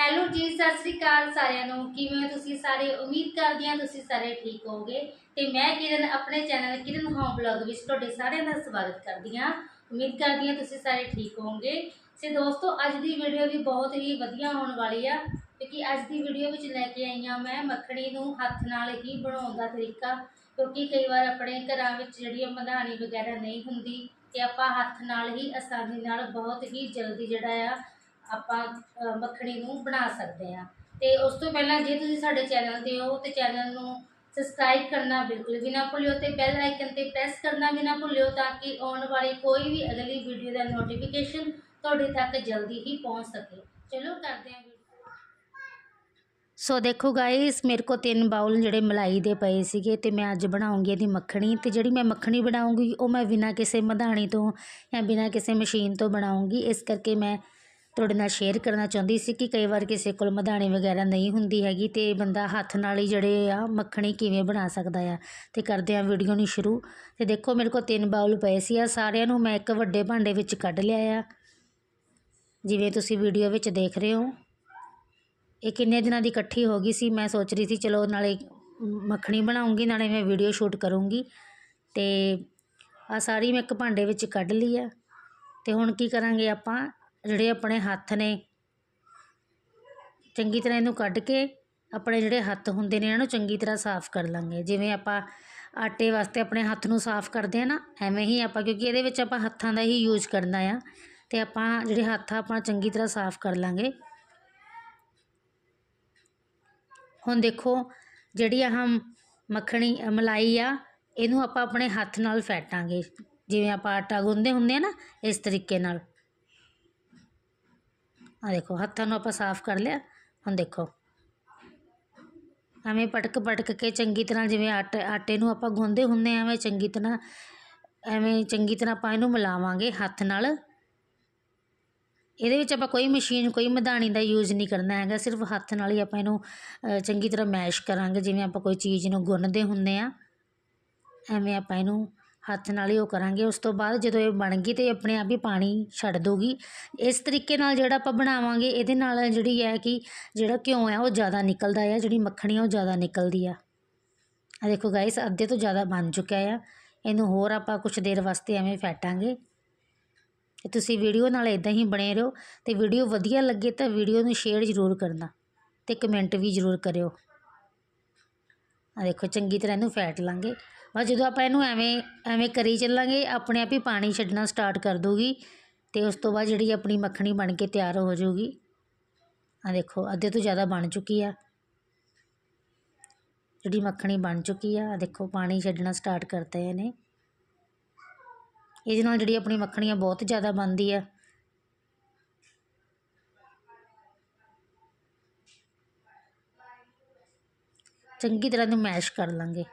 Hello ਜੀ, ਸਤਿ ਸ੍ਰੀ ਅਕਾਲ ਸਾਰਿਆਂ ਨੂੰ। ਕਿਵੇਂ ਹੋ ਤੁਸੀਂ ਸਾਰੇ? ਉਮੀਦ ਕਰਦੀ ਹਾਂ ਤੁਸੀਂ ਸਾਰੇ ਠੀਕ ਹੋਗੇ ਤੇ ਮੈਂ ਕਿਰਨ, ਆਪਣੇ ਚੈਨਲ ਕਿਰਨ ਹੋਮ ਬਲੌਗ ਵਿੱਚ ਤੁਹਾਡੇ ਸਾਰਿਆਂ ਦਾ ਸਵਾਗਤ ਕਰਦੀ ਹਾਂ। ਉਮੀਦ ਕਰਦੀ ਹਾਂ ਤੁਸੀਂ ਸਾਰੇ ਠੀਕ ਹੋਵੋਗੇ। ਤੇ ਦੋਸਤੋ, ਅੱਜ ਦੀ ਵੀਡੀਓ ਵੀ ਬਹੁਤ ਹੀ ਵਧੀਆ ਹੋਣ ਵਾਲੀ ਆ, ਕਿਉਂਕਿ ਅੱਜ ਦੀ ਵੀਡੀਓ ਵਿੱਚ ਲੈ ਕੇ ਆਈ ਹਾਂ ਮੈਂ ਮੱਖਣੀ ਨੂੰ ਹੱਥ ਨਾਲ ਹੀ ਬਣਾਉਣ ਦਾ ਤਰੀਕਾ। ਕਿਉਂਕਿ ਕਈ ਵਾਰ ਆਪਣੇ ਘਰਾਂ ਵਿੱਚ ਜਿਹੜੀ ਮਧਾਣੀ ਵਗੈਰਾ ਨਹੀਂ ਹੁੰਦੀ, ਤੇ ਆਪਾਂ ਹੱਥ ਨਾਲ ਹੀ ਆਸਾਨੀ ਨਾਲ ਬਹੁਤ ਹੀ ਜਲਦੀ ਜਿਹੜਾ ਆ ਆਪਾਂ ਮੱਖਣੀ ਨੂੰ ਬਣਾ ਸਕਦੇ ਹਾਂ। ਤੇ ਉਸ ਤੋਂ ਪਹਿਲਾਂ ਜੇ ਤੁਸੀਂ ਸਾਡੇ ਚੈਨਲ ਤੇ ਹੋ, ਤੇ ਚੈਨਲ ਨੂੰ ਸਬਸਕ੍ਰਾਈਬ ਕਰਨਾ ਬਿਲਕੁਲ ਵੀ ਨਾ ਭੁੱਲਿਓ ਤੇ ਬੈਲ ਆਈਕਨ ਤੇ ਪ੍ਰੈਸ ਕਰਨਾ ਵੀ ਨਾ ਭੁੱਲਿਓ ਤਾਂ ਕਿ ਆਉਣ ਵਾਲੀ ਕੋਈ ਵੀ ਅਗਲੀ ਵੀਡੀਓ ਦਾ ਨੋਟੀਫਿਕੇਸ਼ਨ ਤੁਹਾਡੇ ਤੱਕ ਜਲਦੀ ਹੀ ਪਹੁੰਚ ਸਕੇ। ਚਲੋ ਕਰਦੇ ਹਾਂ video। ਸੋ ਦੇਖੋ ਗਾਇਸ ਮੇਰੇ ਕੋ ਤਿੰਨ ਬਾਉਲ ਜਿਹੜੇ ਮਲਾਈ ਦੇ ਪਏ ਸੀਗੇ ਤੇ ਮੈਂ ਅੱਜ ਬਣਾਉਂਗੀ ਇਹਦੀ ਮੱਖਣੀ ਤੇ ਜਿਹੜੀ ਮੈਂ ਮੱਖਣੀ ਬਣਾਉਂਗੀ ਉਹ ਮੈਂ ਬਿਨਾਂ ਕਿਸੇ ਮਧਾਣੀ ਤੋਂ ਜਾਂ ਬਿਨਾਂ ਕਿਸੇ ਮਸ਼ੀਨ ਤੋਂ ਬਣਾਉਂਗੀ। ਇਸ ਕਰਕੇ ਮੈਂ ਤੁਹਾਡੇ ਨਾਲ ਸ਼ੇਅਰ ਕਰਨਾ ਚਾਹੁੰਦੀ ਸੀ ਕਿ ਕਈ ਵਾਰ ਕਿਸੇ ਕੋਲ ਮਧਾਣੀ ਵਗੈਰਾ ਨਹੀਂ ਹੁੰਦੀ ਹੈਗੀ ਤੇ ਬੰਦਾ ਹੱਥ ਨਾਲ ਹੀ ਜਿਹੜੇ ਆ ਮੱਖਣੀ ਕਿਵੇਂ ਬਣਾ ਸਕਦਾ ਆ। ਤੇ ਕਰਦੇ ਆ ਵੀਡੀਓ ਨੂੰ ਸ਼ੁਰੂ। ਤੇ ਦੇਖੋ ਮੇਰੇ ਕੋਲ ਤਿੰਨ ਬਾਉਲ ਪਏ ਸੀ ਆ ਸਾਰਿਆਂ ਨੂੰ ਮੈਂ ਇੱਕ ਵੱਡੇ ਭਾਂਡੇ ਵਿੱਚ ਕੱਢ ਲਿਆ ਆ। ਜਿਵੇਂ ਤੁਸੀਂ ਵੀਡੀਓ ਵਿੱਚ ਦੇਖ ਰਹੇ ਹੋ। ਇਹ ਕਿੰਨੇ ਦਿਨਾਂ ਦੀ ਇਕੱਠੀ ਹੋ ਗਈ ਸੀ, ਮੈਂ ਸੋਚ ਰਹੀ ਸੀ ਚਲੋ ਨਾਲੇ ਮੱਖਣੀ ਬਣਾਉਂਗੀ, ਨਾਲੇ ਮੈਂ ਵੀਡੀਓ ਸ਼ੂਟ ਕਰੂੰਗੀ। ਤੇ ਆ ਸਾਰੀ ਮੈਂ ਇੱਕ ਭਾਂਡੇ ਵਿੱਚ ਕੱਢ ਲਈ ਆ। ਤੇ ਹੁਣ ਕੀ ਕਰਾਂਗੇ ਆਪਾਂ? ਜਿਹੜੇ ਆਪਣੇ ਹੱਥ ਨੇ, ਚੰਗੀ ਤਰ੍ਹਾਂ ਇਹਨੂੰ ਕੱਢ ਕੇ ਆਪਣੇ ਜਿਹੜੇ ਹੱਥ ਹੁੰਦੇ ਨੇ ਇਹਨਾਂ ਨੂੰ ਚੰਗੀ ਤਰ੍ਹਾਂ ਸਾਫ਼ ਕਰ ਲਾਂਗੇ। ਜਿਵੇਂ ਆਪਾਂ ਆਟੇ ਵਾਸਤੇ ਆਪਣੇ ਹੱਥ ਨੂੰ ਸਾਫ਼ ਕਰਦੇ ਆ ਨਾ, ਐਵੇਂ ਹੀ ਆਪਾਂ, ਕਿਉਂਕਿ ਇਹਦੇ ਵਿੱਚ ਆਪਾਂ ਹੱਥਾਂ ਦਾ ਹੀ ਯੂਜ਼ ਕਰਨਾ ਆ ਅਤੇ ਆਪਾਂ ਜਿਹੜੇ ਹੱਥ ਆ, ਆਪਾਂ ਚੰਗੀ ਤਰ੍ਹਾਂ ਸਾਫ਼ ਕਰ ਲਾਂਗੇ। ਹੁਣ ਦੇਖੋ, ਜਿਹੜੀ ਆਹ ਮੱਖਣੀ ਮਲਾਈ ਆ, ਇਹਨੂੰ ਆਪਾਂ ਆਪਣੇ ਹੱਥ ਨਾਲ ਫੈਟਾਂਗੇ। ਜਿਵੇਂ ਆਪਾਂ ਆਟਾ ਗੁੰਨਦੇ ਹੁੰਦੇ ਆ ਨਾ, ਇਸ ਤਰੀਕੇ ਨਾਲ। ਆ ਦੇਖੋ, ਹੱਥਾਂ ਨੂੰ ਆਪਾਂ ਸਾਫ਼ ਕਰ ਲਿਆ। ਹੁਣ ਦੇਖੋ। ਐਵੇਂ ਪਟਕ ਪਟਕ ਕੇ ਚੰਗੀ ਤਰ੍ਹਾਂ ਜਿਵੇਂ ਆਟੇ ਆਟੇ ਨੂੰ ਆਪਾਂ ਗੁੰਦੇ ਹੁੰਦੇ ਆ ਐਵੇਂ ਚੰਗੀ ਤਰ੍ਹਾਂ, ਐਵੇਂ ਚੰਗੀ ਤਰ੍ਹਾਂ ਆਪਾਂ ਇਹਨੂੰ ਮਿਲਾਵਾਂਗੇ ਹੱਥ ਨਾਲ। ਇਹਦੇ ਵਿੱਚ ਆਪਾਂ ਕੋਈ ਮਸ਼ੀਨ, ਕੋਈ ਮਧਾਣੀ ਦਾ ਯੂਜ਼ ਨਹੀਂ ਕਰਨਾ ਹੈਗਾ, ਸਿਰਫ ਹੱਥ ਨਾਲ ਹੀ ਆਪਾਂ ਇਹਨੂੰ ਚੰਗੀ ਤਰ੍ਹਾਂ ਮੈਸ਼ ਕਰਾਂਗੇ, ਜਿਵੇਂ ਆਪਾਂ ਕੋਈ ਚੀਜ਼ ਨੂੰ ਗੁੰਨਦੇ ਹੁੰਦੇ ਆ ਐਵੇਂ ਆਪਾਂ ਇਹਨੂੰ ਹੱਥ ਨਾਲ ਹੀ ਉਹ ਕਰਾਂਗੇ। ਉਸ ਤੋਂ ਬਾਅਦ ਜਦੋਂ ਇਹ ਬਣ ਗਈ ਤਾਂ ਇਹ ਆਪਣੇ ਆਪ ਹੀ ਪਾਣੀ ਛੱਡ ਦੂਗੀ ਇਸ ਤਰੀਕੇ ਨਾਲ ਜਿਹੜਾ ਆਪਾਂ ਬਣਾਵਾਂਗੇ, ਇਹਦੇ ਨਾਲ ਜਿਹੜੀ ਹੈ ਕਿ ਜਿਹੜਾ ਘਿਓ ਹੈ, ਉਹ ਜ਼ਿਆਦਾ ਨਿਕਲਦਾ ਆ, ਜਿਹੜੀ ਮੱਖਣੀ ਆ ਉਹ ਜ਼ਿਆਦਾ ਨਿਕਲਦੀ ਆ। ਆ ਦੇਖੋ ਗਾਇਸ ਅੱਧੇ ਤੋਂ ਜ਼ਿਆਦਾ ਬਣ ਚੁੱਕਿਆ ਆ। ਇਹਨੂੰ ਹੋਰ ਆਪਾਂ ਕੁਝ ਦੇਰ ਵਾਸਤੇ ਐਵੇਂ ਫੈਟਾਂਗੇ। ਤੇ ਤੁਸੀਂ ਵੀਡੀਓ ਨਾਲ ਇਦਾਂ ਹੀ ਬਣੇ ਰਹੋ। ਤੇ ਵੀਡੀਓ ਵਧੀਆ ਲੱਗੇ ਤਾਂ ਵੀਡੀਓ ਨੂੰ ਸ਼ੇਅਰ ਜ਼ਰੂਰ ਕਰਨਾ ਤੇ ਕਮੈਂਟ ਵੀ ਜ਼ਰੂਰ ਕਰਿਓ। ਆ ਦੇਖੋ, ਚੰਗੀ ਤਰ੍ਹਾਂ ਇਹਨੂੰ ਫੈਟ ਲਾਂਗੇ। ਬਸ ਜਦੋਂ ਆਪਾਂ ਇਹਨੂੰ ਐਵੇਂ ਐਵੇਂ ਕਰੀ ਚੱਲਾਂਗੇ, ਆਪਣੇ ਆਪ ਹੀ ਪਾਣੀ ਛੱਡਣਾ ਸਟਾਰਟ ਕਰ ਦੂਗੀ ਅਤੇ ਉਸ ਤੋਂ ਬਾਅਦ ਜਿਹੜੀ ਆਪਣੀ ਮੱਖਣੀ ਬਣ ਕੇ ਤਿਆਰ ਹੋ ਜਾਊਗੀ। ਆ ਦੇਖੋ, ਅੱਧੇ ਤੋਂ ਜ਼ਿਆਦਾ ਬਣ ਚੁੱਕੀ ਆ। ਜਿਹੜੀ ਮੱਖਣੀ ਬਣ ਚੁੱਕੀ ਆ ਦੇਖੋ, ਪਾਣੀ ਛੱਡਣਾ ਸਟਾਰਟ ਕਰਤਾ ਇਹਨੇ। ਇਹਦੇ ਨਾਲ ਜਿਹੜੀ ਆਪਣੀ ਮੱਖਣੀ ਆ ਬਹੁਤ ਜ਼ਿਆਦਾ ਬਣਦੀ ਆ। ਚੰਗੀ ਤਰ੍ਹਾਂ ਨੂੰ ਮੈਸ਼ ਕਰ ਲਾਂਗੇ।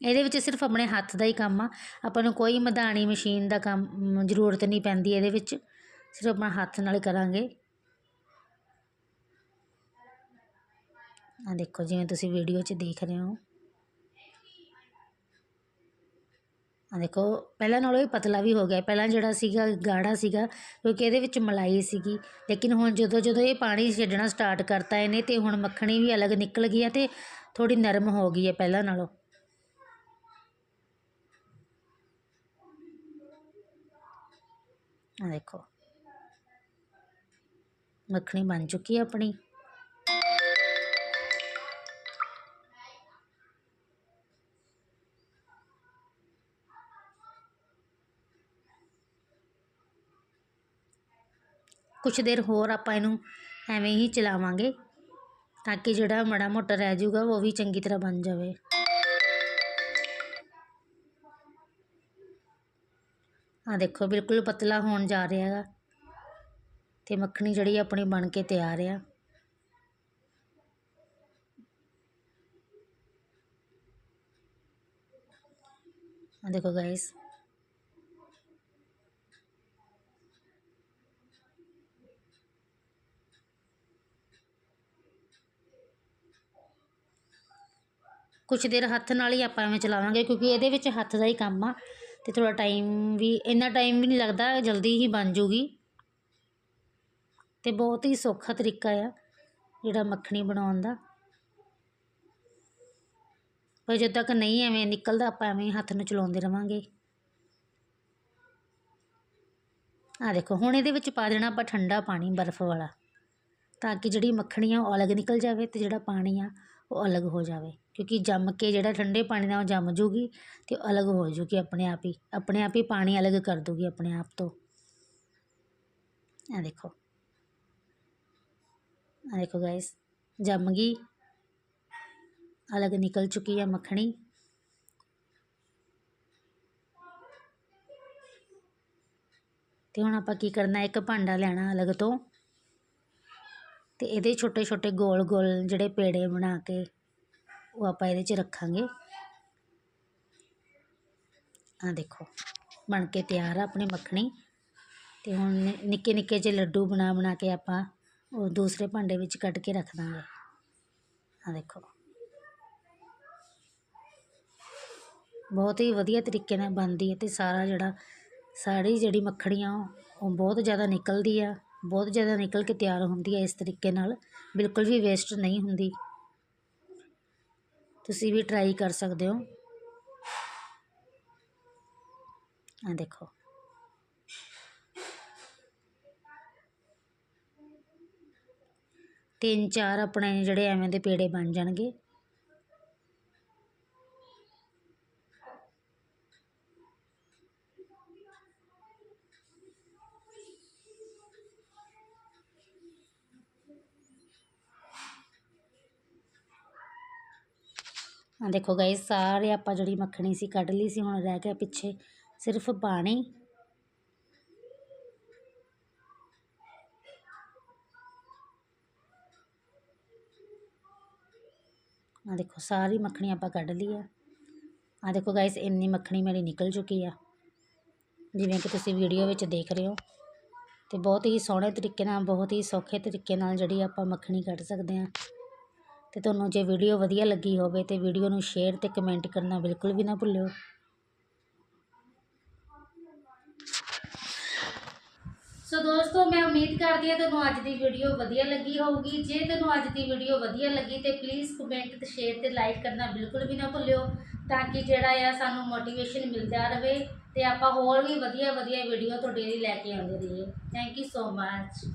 ਇਹਦੇ ਵਿੱਚ ਸਿਰਫ ਆਪਣੇ ਹੱਥ ਦਾ ਹੀ ਕੰਮ ਆ। ਆਪਾਂ ਨੂੰ ਕੋਈ ਮਧਾਣੀ ਮਸ਼ੀਨ ਦਾ ਕੰਮ ਜ਼ਰੂਰਤ ਨਹੀਂ ਪੈਂਦੀ ਇਹਦੇ ਵਿੱਚ। ਸਿਰਫ ਆਪਣਾ ਹੱਥ ਨਾਲ ਹੀ ਕਰਾਂਗੇ। ਆ ਦੇਖੋ ਜਿਵੇਂ ਤੁਸੀਂ ਵੀਡੀਓ 'ਚ ਦੇਖ ਰਹੇ ਹੋ। ਆ ਦੇਖੋ, ਪਹਿਲਾਂ ਨਾਲੋਂ ਇਹ ਪਤਲਾ ਵੀ ਹੋ ਗਿਆ। ਪਹਿਲਾਂ ਜਿਹੜਾ ਸੀਗਾ, ਗਾੜਾ ਸੀਗਾ, ਕਿਉਂਕਿ ਇਹਦੇ ਵਿੱਚ ਮਲਾਈ ਸੀਗੀ। ਲੇਕਿਨ ਹੁਣ ਜਦੋਂ ਜਦੋਂ ਇਹ ਪਾਣੀ ਛੱਡਣਾ ਸਟਾਰਟ ਕਰਤਾ ਇਹਨੇ ਤੇ ਹੁਣ ਮੱਖਣੀ ਵੀ ਅਲੱਗ ਨਿਕਲ ਗਈ ਹੈ ਤੇ ਥੋੜੀ ਨਰਮ ਹੋ ਗਈ ਹੈ ਪਹਿਲਾਂ ਨਾਲੋਂ। ਆ ਦੇਖੋ। ਮੱਖਣੀ ਬਣ ਚੁੱਕੀ ਹੈ ਆਪਣੀ। ਕੁਛ ਦੇਰ ਹੋਰ ਆਪਾਂ ਇਹਨੂੰ ਐਵੇਂ ਹੀ ਚਲਾਵਾਂਗੇ, ਤਾਂ ਕਿ ਜਿਹੜਾ ਮੜਾ ਮੋਟਾ ਰਹਿ ਜਾਊਗਾ, ਉਹ ਵੀ ਚੰਗੀ ਤਰ੍ਹਾਂ ਬਣ ਜਾਵੇ। ਆ ਦੇਖੋ, ਬਿਲਕੁਲ ਪਤਲਾ ਹੋਣ ਜਾ ਰਿਹਾ ਹੈਗਾ। ਅਤੇ ਮੱਖਣੀ ਜਿਹੜੀ ਆਪਣੀ ਬਣ ਕੇ ਤਿਆਰ ਆ। ਆ ਦੇਖੋ ਗਾਇਸ ਕੁਛ ਦੇਰ ਹੱਥ ਨਾਲ ਹੀ ਆਪਾਂ ਐਵੇਂ ਚਲਾਵਾਂਗੇ, ਕਿਉਂਕਿ ਇਹਦੇ ਵਿੱਚ ਹੱਥ ਦਾ ਹੀ ਕੰਮ ਆ। ਅਤੇ ਥੋੜ੍ਹਾ ਟਾਈਮ ਵੀ, ਇੰਨਾ ਟਾਈਮ ਵੀ ਨਹੀਂ ਲੱਗਦਾ, ਜਲਦੀ ਹੀ ਬਣ ਜੂਗੀ। ਅਤੇ ਬਹੁਤ ਹੀ ਸੌਖਾ ਤਰੀਕਾ ਆ, ਜਿਹੜਾ ਮੱਖਣੀ ਬਣਾਉਣ ਦਾ। ਪਰ ਜਦੋਂ ਤੱਕ ਨਹੀਂ ਐਵੇਂ ਨਿਕਲਦਾ, ਆਪਾਂ ਐਵੇਂ ਹੱਥ ਨੂੰ ਚਲਾਉਂਦੇ ਰਵਾਂਗੇ। ਆ ਦੇਖੋ, ਹੁਣ ਇਹਦੇ ਵਿੱਚ ਪਾ ਦੇਣਾ ਆਪਾਂ ਠੰਡਾ ਪਾਣੀ, ਬਰਫ਼ ਵਾਲਾ। ਤਾਂ ਕਿ ਜਿਹੜੀ ਮੱਖਣੀ ਆ, ਉਹ ਅਲੱਗ ਨਿਕਲ ਜਾਵੇ ਤੇ ਜਿਹੜਾ ਪਾਣੀ ਆ ਉਹ ਅਲੱਗ ਹੋ ਜਾਵੇ ਕਿਉਂਕਿ ਜੰਮ ਕੇ ਜਿਹੜਾ ਠੰਡੇ ਪਾਣੀ ਨਾਲ ਉਹ ਜੰਮ ਜੂਗੀ ਤੇ ਉਹ ਅਲੱਗ ਹੋ ਜੂਗੀ ਆਪਣੇ ਆਪ ਹੀ ਆਪਣੇ ਆਪ ਹੀ ਪਾਣੀ ਅਲੱਗ ਕਰ ਦੂਗੀ ਆਪਣੇ ਆਪ ਤੋਂ ਆ ਦੇਖੋ ਆ ਦੇਖੋ ਗਾਇਸ ਜੰਮ ਗਈ ਅਲੱਗ ਨਿਕਲ ਚੁੱਕੀ ਹੈ ਮੱਖਣੀ ਤੇ ਹੁਣ ਆਪਾਂ ਕੀ ਕਰਨਾ ਇੱਕ ਭਾਂਡਾ ਲੈਣਾ ਅਲੱਗ ਅਤੇ ਇਹਦੇ ਛੋਟੇ ਛੋਟੇ ਗੋਲ ਗੋਲ ਜਿਹੜੇ ਪੇੜੇ ਬਣਾ ਕੇ ਉਹ ਆਪਾਂ ਇਹਦੇ 'ਚ ਰੱਖਾਂਗੇ। ਆ ਦੇਖੋ, ਬਣ ਕੇ ਤਿਆਰ ਆ ਆਪਣੀ ਮੱਖਣੀ। ਅਤੇ ਹੁਣ ਨਿੱਕੇ ਨਿੱਕੇ ਜਿਹੇ ਲੱਡੂ ਬਣਾ ਬਣਾ ਕੇ ਆਪਾਂ ਉਹ ਦੂਸਰੇ ਭਾਂਡੇ ਵਿੱਚ ਕੱਢ ਕੇ ਰੱਖ ਦਾਂਗੇ। ਆ ਦੇਖੋ। ਬਹੁਤ ਹੀ ਵਧੀਆ ਤਰੀਕੇ ਨਾਲ ਬਣਦੀ ਹੈ ਅਤੇ ਸਾਰਾ ਜਿਹੜਾ ਸਾਰੀ ਜਿਹੜੀ ਮੱਖਣੀ ਆ ਉਹ ਬਹੁਤ ਜ਼ਿਆਦਾ ਨਿਕਲਦੀ ਆ। ਬਹੁਤ ਜ਼ਿਆਦਾ ਨਿਕਲ ਕੇ ਤਿਆਰ ਹੁੰਦੀ ਹੈ ਇਸ ਤਰੀਕੇ ਨਾਲ। ਬਿਲਕੁਲ ਵੀ ਵੇਸਟ ਨਹੀਂ ਹੁੰਦੀ। ਤੁਸੀਂ ਵੀ ਟਰਾਈ ਕਰ ਸਕਦੇ ਹੋ। ਆ ਦੇਖੋ। ਤਿੰਨ ਚਾਰ ਆਪਣੇ ਜਿਹੜੇ ਐਵੇਂ ਦੇ ਪੇੜੇ ਬਣ ਜਾਣਗੇ। ਆ ਦੇਖੋ ਗਾਇਸ ਸਾਰੇ ਆਪਾਂ ਜਿਹੜੀ ਮੱਖਣੀ ਸੀ ਕੱਢ ਲਈ ਸੀ, ਹੁਣ ਰਹਿ ਗਿਆ ਪਿੱਛੇ ਸਿਰਫ ਪਾਣੀ। ਆ ਦੇਖੋ, ਸਾਰੀ ਮੱਖਣੀ ਆਪਾਂ ਕੱਢ ਲਈ ਆ। ਆ ਦੇਖੋ ਗਾਇਸ ਇੰਨੀ ਮੱਖਣੀ ਮੇਰੀ ਨਿਕਲ ਚੁੱਕੀ ਆ। ਜਿਵੇਂ ਕਿ ਤੁਸੀਂ ਵੀਡੀਓ ਵਿੱਚ ਦੇਖ ਰਹੇ ਹੋ। ਤੇ ਬਹੁਤ ਹੀ ਸੋਹਣੇ ਤਰੀਕੇ ਨਾਲ, ਬਹੁਤ ਹੀ ਸੌਖੇ ਤਰੀਕੇ ਨਾਲ ਜਿਹੜੀ ਆਪਾਂ ਮੱਖਣੀ ਕੱਢ ਸਕਦੇ ਹਾਂ ਤੇ ਤੁਹਾਨੂੰ ਜੇ ਵੀਡੀਓ ਵਧੀਆ ਲੱਗੀ ਹੋਵੇ ਤੇ ਵੀਡੀਓ ਨੂੰ ਸ਼ੇਅਰ ਤੇ ਕਮੈਂਟ ਕਰਨਾ ਬਿਲਕੁਲ ਵੀ ਨਾ ਭੁੱਲਿਓ। ਸੋ ਦੋਸਤੋ, ਮੈਂ ਉਮੀਦ ਕਰਦੀ ਹਾਂ ਤੁਹਾਨੂੰ ਅੱਜ ਦੀ ਵੀਡੀਓ ਵਧੀਆ ਲੱਗੀ ਹੋਊਗੀ। ਜੇ ਤੁਹਾਨੂੰ ਅੱਜ ਦੀ ਵੀਡੀਓ ਵਧੀਆ ਲੱਗੀ ਤੇ ਪਲੀਜ਼ ਕਮੈਂਟ ਤੇ ਸ਼ੇਅਰ ਤੇ ਲਾਈਕ ਕਰਨਾ ਬਿਲਕੁਲ ਵੀ ਨਾ ਭੁੱਲਿਓ ਤਾਂ ਕਿ ਜਿਹੜਾ ਆ ਸਾਨੂੰ ਮੋਟੀਵੇਸ਼ਨ ਮਿਲਦਾ ਰਹੇ ਤੇ ਆਪਾਂ ਹੋਰ ਵੀ ਵਧੀਆ ਵਧੀਆ ਵੀਡੀਓ ਤੁਹਾਡੇ ਲਈ ਲੈ ਕੇ ਆਉਂਦੇ ਰਹੀਏ। Thank you so much